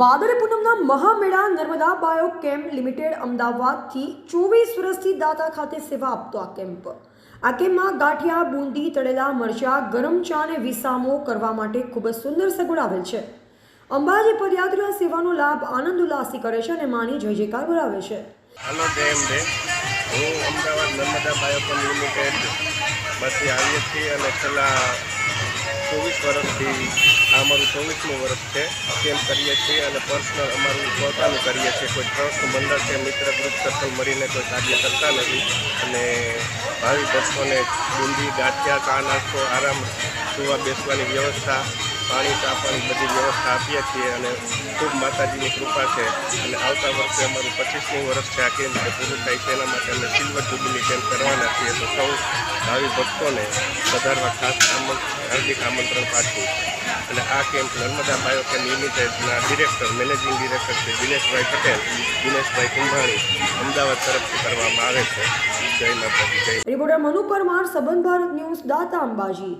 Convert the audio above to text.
ભાદરે પૂનમના મહામેળા Narmada biochem limited અમદાવાદથી ચોવીસ વર્ષથી દાતા ખાતે સેવા આપતો આ કેમ્પ. આ કેમ્પમાં ગાંઠિયા, બુંદી, તળેલા, મરચા, ગરમ ચા અને વિસામો કરવા માટે ખૂબ જ સુંદર સગવડ આવેલ છે. અંબાજી પદયાત્રીઓ સેવાનો લાભ આનંદ ઉલ્લાસી કરે છે અને માની જય જયકાર બોલાવે છે. હેલો જય ડે હું અમદાવાદ નર્મદા બાયોકોન લિમિટેડમાંથી આવીએ છીએ અને છેલ્લા ચોવીસ વર્ષથી અમારું ચોવીસમું વર્ષ છે. કેમ કરીએ છીએ અને પર્સનલ અમારું પોતાનું કરીએ છીએ. કોઈ ટ્રસ્ટ મંડળ કે મિત્ર ગ્રુપ સર્કલ મળીને કોઈ કાર્ય કરતા નથી. અને ભાવિ ભક્તોને બુંદી ગાંઠિયા ચા નાસ્તો આરામ સુવા બેસવાની વ્યવસ્થા પાણી ચા બધી વ્યવસ્થા આપીએ છીએ અને ખૂબ માતાજીની કૃપા છે. અને આવતા વર્ષે અમારું પચીસમું વર્ષ છે આ કેન્દ્ર પૂરું થાય છે. એના માટે અમે સિલ્વર જુબિલી કેમ્પ કરવાના છીએ. તો સૌ ભાવિ ભક્તોને વધારવા ખાસ હાર્દિક આમંત્રણ પાઠવું. અને આ કેમ્પ નર્મદા બાયોકેમ લિમિટેડના ડિરેક્ટર, મેનેજિંગ ડિરેક્ટર છે દિનેશભાઈ પટેલ, દિનેશભાઈ કુંભાણી અમદાવાદ તરફથી કરવામાં આવે છે. જય માતાજી, જય રિપોર્ટર મનુ પરમાર સંબંધ ભારત ન્યૂઝ, દાતા અંબાજી.